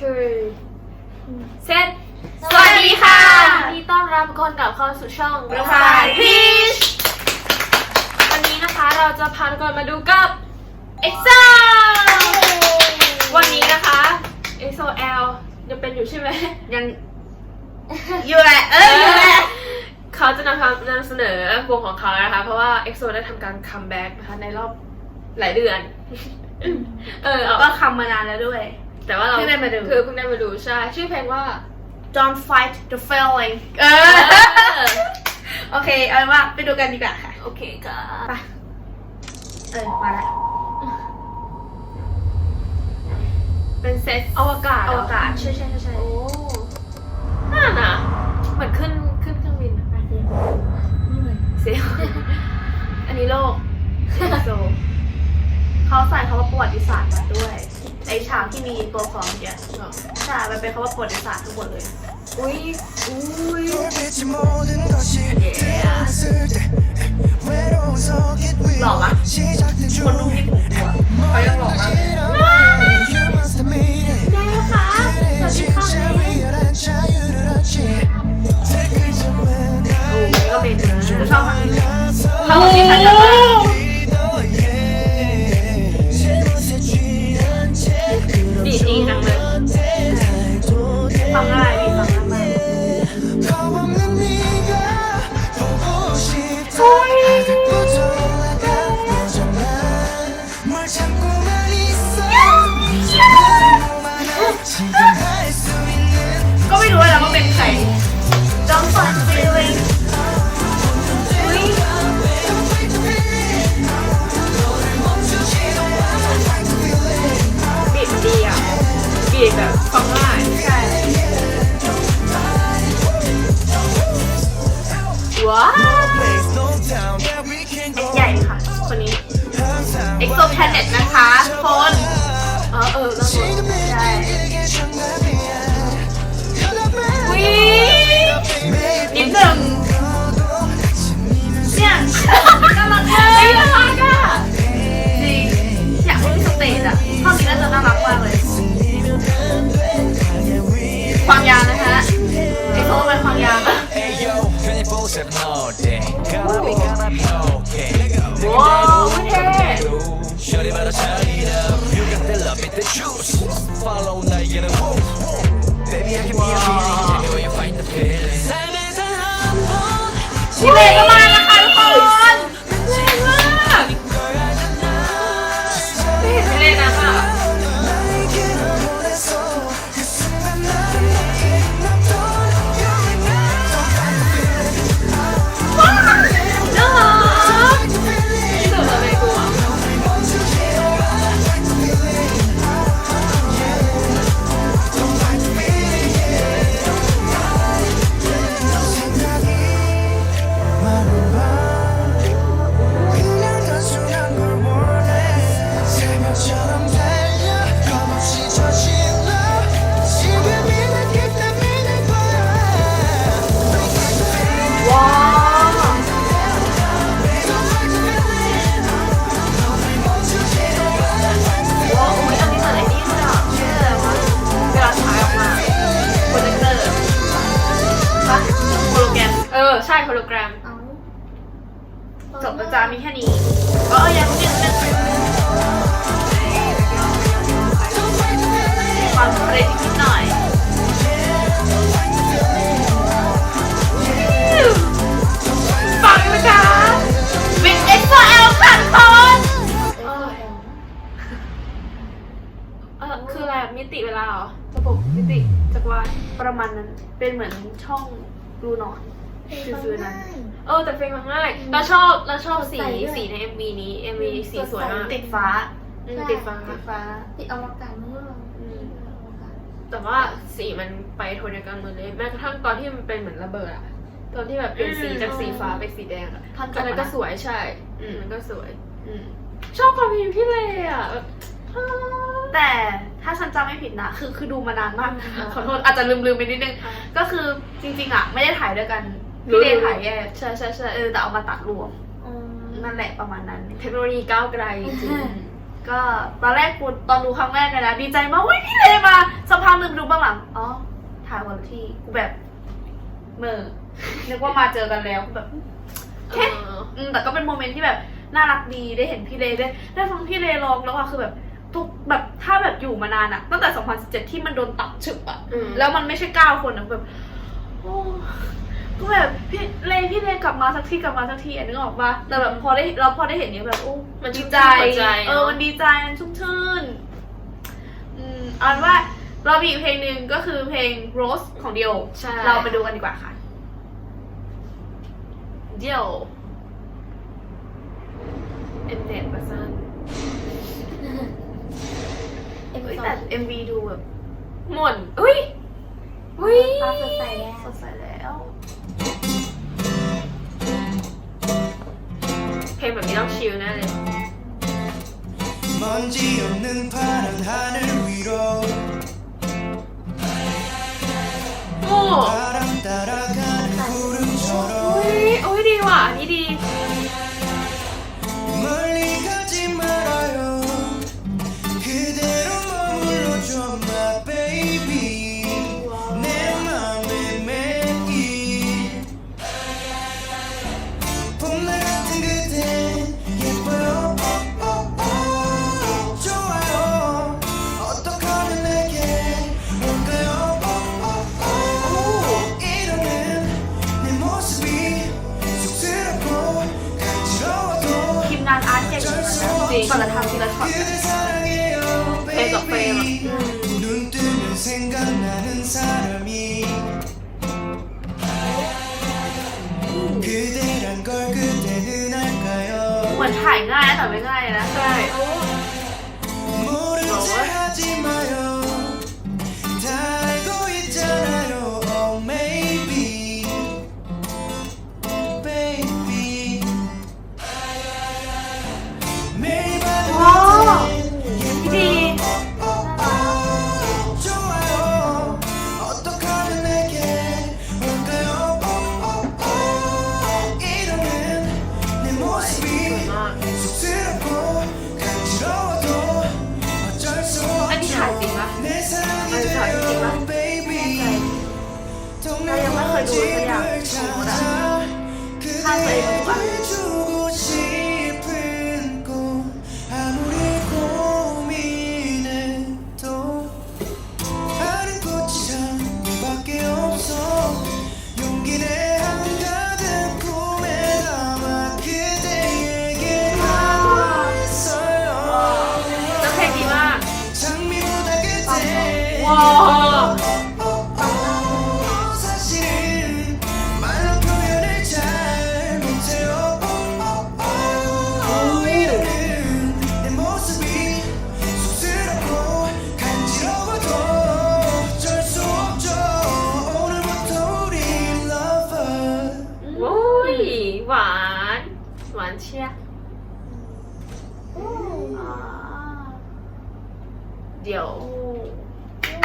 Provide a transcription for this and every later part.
two เซตสวัสดีค่ะยินดีต้อนรับทุกคนกลับเข้าสู่ช่อง Profile Peach วันนี้นะคะเราจะพาทุกคนมาดูกับ EXO วันนี้นะคะ EXO-L ยังเป็นอยู่ใช่ไหมยังอยู่แหละเอออยู่แหละเขาจะนำนำเสนอวงของเขานะคะ เพราะว่า EXO ได้ทำการคัมแบ็กนะคะในรอบหลายเดือน เออเอาก็คำมานานแล้วด้วย แต่ว่าเราเพิ่งได้มาดู คือเพิ่งได้มาดูใช่ ชื่อเพลงว่า Don't fight the feeling เอเอออโอเค เอาเป็นว่าไปดูกันดีกว่าค่ะ โอเคค่ะไป เออ มาแล้วเป็นเซตอวกาศอเหรวกาศใช่ใช่ใช่ใช่โอ้น่าน่ะเหมือนขึ้นขึ้นเครื่องบินอะเซลลอันนี้โลกโซเขาใส่คำว่าประวัติศาสตร์มาด้วย ไอ้ฉากที่มีตัวของเย่ะใช่มันเป็นคำว่าประวัติศาสตร์ทั้งหมดเลย อุ้ยอุ้ย หล่อไหมคนดูที่ผมตัวเขายังหล่อมากเลยแม่ะสวัสดีค่อ้ยเมเขาที่ฉันจะ ก็ไม่รู้แล้วว่าเป็นใครจอมฝันเฟลเลยบีบดีอะบีบแบบฟังง่ายใช่ว้าวใหญ่ค่ะ คนนี้ EXO Planet นะคะคนอ๋อเออต้องใช่ ยน่ารักมากเฮ้ยน่ารักอะจริง พี่เจบประจามีแค่นี้เออยังไม่ยังความเรทนิดหน่อยฟังนะคะวินเอ็กซ์เอลค่ะทุกคนเออเออคืออะไรมิติเวลาเหรอระบบมิติจักรวาลประมาณนั้นเป็นเหมือนช่องรูนอน ฟิลๆนั้นเออแต่เพลงมันง่ายเราชอบเราชอบสีสีใน MV นี้ MV สีสวยมากติดฟ้าอืมติดฟ้า ติดฟ้าติดอวกาศมั้งเหรออืมแต่ว่าสีมันไปโทนเดียวกันหมดเลยแม้กระทั่งตอนที่มันเป็นเหมือนระเบิดอะตอนที่แบบเปลี่ยนสีจากสีฟ้าเป็นสีแดงอะท่อนจอับนนั้นก็อะสวยใช่อืมมันก็สวย อืมชอบความเพลงพี่เลยอะแบบแต่ถ้าฉันจำไม่ผิดนะ คือคือดูมานานมาก ขอโทษอาจจะลืมลืมๆไปนิดนึง ก็คือจริง ๆ อะ ไม่ได้ถ่ายด้วยกันรู้ พี่เดย์ถ่ายแยกใช่ใช่ใช่เออแต่เอามาตัดรวมอืมนั่นแหละประมาณนั้น เทคโนโลยีก้าวไกลจริงก็ตอนแรกกูตอนดูครั้งแรกเลยนะดีใจมากเว้ยพี่เลมาสักพักหนึ่งดูเบ้างหลังอ๋อถ่ายวันละที่กูแบบเหมื่อนึกว่ามาเจอกันแล้วกูแบบเอออืมแต่ก็เป็นโมเมนต์ที่แบบน่ารักดีได้เห็นพี่เลได้ได้ฟังพี่เลร้องแล้วอะคือแบบทุกแบบถ้าแบบอยู่มานานอะตั้งแต่ 2017 ที่มันโดนตัดฉึกอะอืมแล้วมันไม่ใช่เก้าคนอะแบบโอ้ ก็แบบพี่เลพี่เลกลับมาสักทีกลับมาสักทีอันนึกออกปะแต่แบบพอได้เราพอได้เห็นเนี้ยแบบโอ้มันดีชุ่มใจชื่นหัวใจเออมันดีใจมันชุ่มชื่นอืมเอันว่าเรามีอีกเพลงหนึ่งก็คือเพลง Rose ของเดียวใช่เราไปดูกันดีกว่าค่ะเดี่ยวเอ็นเน็ตประสานเฮ้ยแต่ MV ดูแบบหม่นอุ้ยอุ้ยฟ้าสดใสแล้วสดใสแล้ว เพลงแบบนี้ต้องชิลแน่เลย 먼지 없는 파란 하늘 위로 กว่าจะทำทีละช็อตเฟรมต่อเฟรมเหมือนถ่ายง่ายแต่ไม่ง่าย 可以 เดี๋ย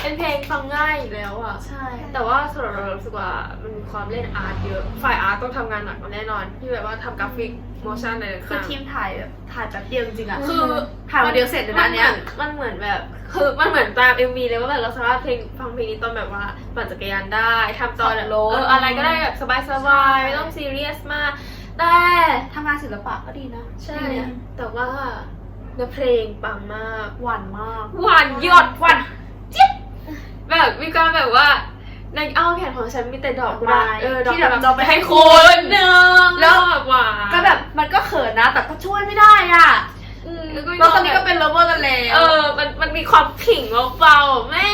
วเป็นเพลงฟังง่ายอีกแล้วอะ ใช่ แต่ว่าสำหรับเรารู้สึกว่ามันมีความเล่นอาร์ตเยอะ ฝ่ายอาร์ตต้องทำงานหนักกว่าแน่นอน ที่แบบว่าทำกราฟิกโมชั่นอะไรต่างๆ คือทีมถ่ายแบบถ่ายแบบเดียวจริงๆอะคือถ่ายวันเดียวเสร็จเลยนะเนี่ยมันเหมือนแบบ คือมันเหมือนตาม MV เลยว่าแบบเราสามารถเพลงฟังเพลงนี้ตอนแบบว่าปั่นจักรยานได้ทำตอนแบบขับรถเอออะไรก็ได้แบบสบายๆไม่ต้องซีเรียสมาก แต่ทำงานศิลปะก็ดีนะ ใช่ดีนะแต่ว่า เนื้อเพลงปังมากหวานมากหวานหยดหวานจิ๊บแบบมีความแบบว่าในอ้อมแขนของฉันมีแต่ดอกกุหลาบเออดอกที่กุแบบหลาบเราไปให้คคนนหนึ่งแล้วแบบหวานก็แบบมันก็เขินนะ แต่ก็ช่วยไม่ได้อะอืมแล้วตอนนี้ก็เป็นเลเวอร์กันแล้วเออ มันมันมีความผิงเบาๆแม่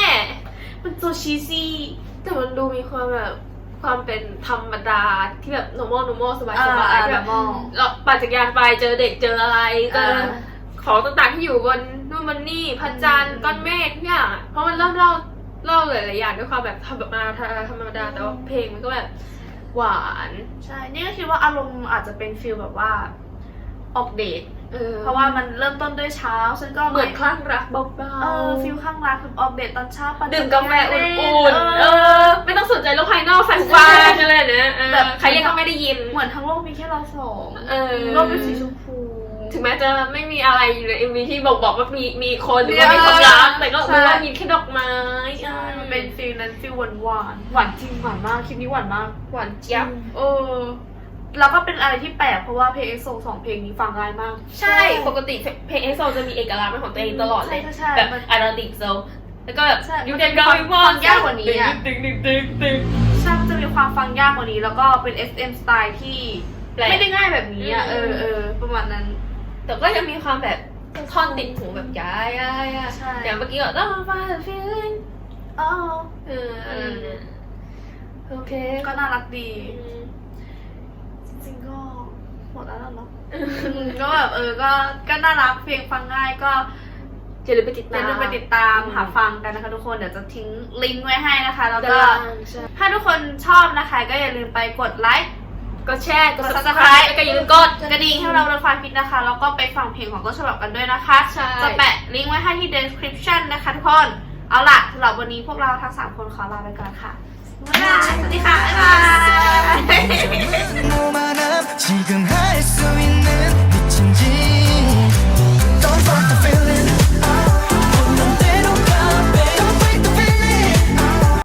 มันโซชีซี่แต่มันดูมีความแบบความเป็นธรรมดาที่แบบ normal normal สบายอ่าสบายอ่าแบบ normal เราปั่นจักรยานไปเจอเด็กเจออะไรเจออ่า ของต่างๆที่อยู่บนนู่นมันนี่พระจันทร์ก้อนเมฆทุกอย่างอะเพราะมันเล่าเล่าเล่าหลายๆอย่างด้วยความแบบธรรมดาธรรมดาแต่ว่าเพลงมันก็แบบหวานใช่ นี่ก็คิดว่าอารมณ์อาจจะเป็นฟิลแบบว่าออกเดทเออเพราะว่ามันเริ่มต้นด้วยเช้าฉันก็เหมือนคลั่งรักเบาเออฟิลข้างรักคือออกเดทตอนเช้าปั่นๆดื่มกาแฟอุ่นเๆเออ ไม่ต้องสนใจโลกภายนอกใส่หูฟังอะไรเนี่ยเออแบบใครยังก็ไม่ได้ยิน เหมือนทั้งโลกมีแค่เราสองเออโลกเป็นสีชมพู ถึงแม้จะไม่มีอะไรอยู่ใน MV ที่บอกบอกว่ามีมีคนหรือว่ามีความรักแต่ก็รู้ว่ามีแค่ดอกไม้ใช่มันเป็นฟิลนั้นฟิลหวานหวานๆหวานจริงหวานมากคลิปนี้หวานมากหวานเจี๊ยบเออแล้วก็เป็นอะไรที่แปลกเพราะว่าเพลงเอ็กโซสองเพลงนี้ฟังง่ายมาก ใช่ปกติเพลงเอ็กโซจะมีเอกลักษณ์เป็นของตัวเองตลอดเลยใช่ใช่แบบมันอาราติกโซแล้วก็แบบใช่ยูเดนกาฟังวิวอฟังยากกว่านี้อะตึงตึงตึงตึงใช่มันจะมีความฟังยากกว่านี้ แล้วก็เป็น SM สไตล์ที่แปลกไม่ได้ง่ายแบบนี้อะอืเอมอเออประมาณนั้น แต่ก็ยังมีความแบบท่อนติดหูแบบย้ายย้ายย้ายใช่ อย่างเมื่อกี้ก็ต้องมา feeling อ๋อเอออะไรเนี่ยโอเคก็น่ารักดี อืมจริงๆก็หมดแล้วเนาะก็แบบเออก็ก็น่ารักเพลงฟังง่ายก็อย่าลืมไปติดอตามย่าลืมไปติดตามหาฟังกันนะคะทุกคนเดี๋ยวจะทิ้งลิงก์ไว้ให้นะคะ แล้วก็ด้านล่างใช่ถ้าทุกคนชอบนะคะ ก็อย่าลืมไปกดไลค์ ก็แชร์ กด subscribe แล้วก็ยืนกดกระดิ่งให้เรารับฟฟิปนะคะ แล้วก็ไปฟังเพลงของก็ฉบับกันด้วยนะคะ ใช่ จะแปะลิงก์ไว้ให้ที่ description นะคะทุกคน เอาล่ะสำหรับวันนี้พวกเราทั้ง 3 คนขอลาไปก่อนค่ะ บ๊ายบาย สวัสดีค่ะ บ๊ายบาย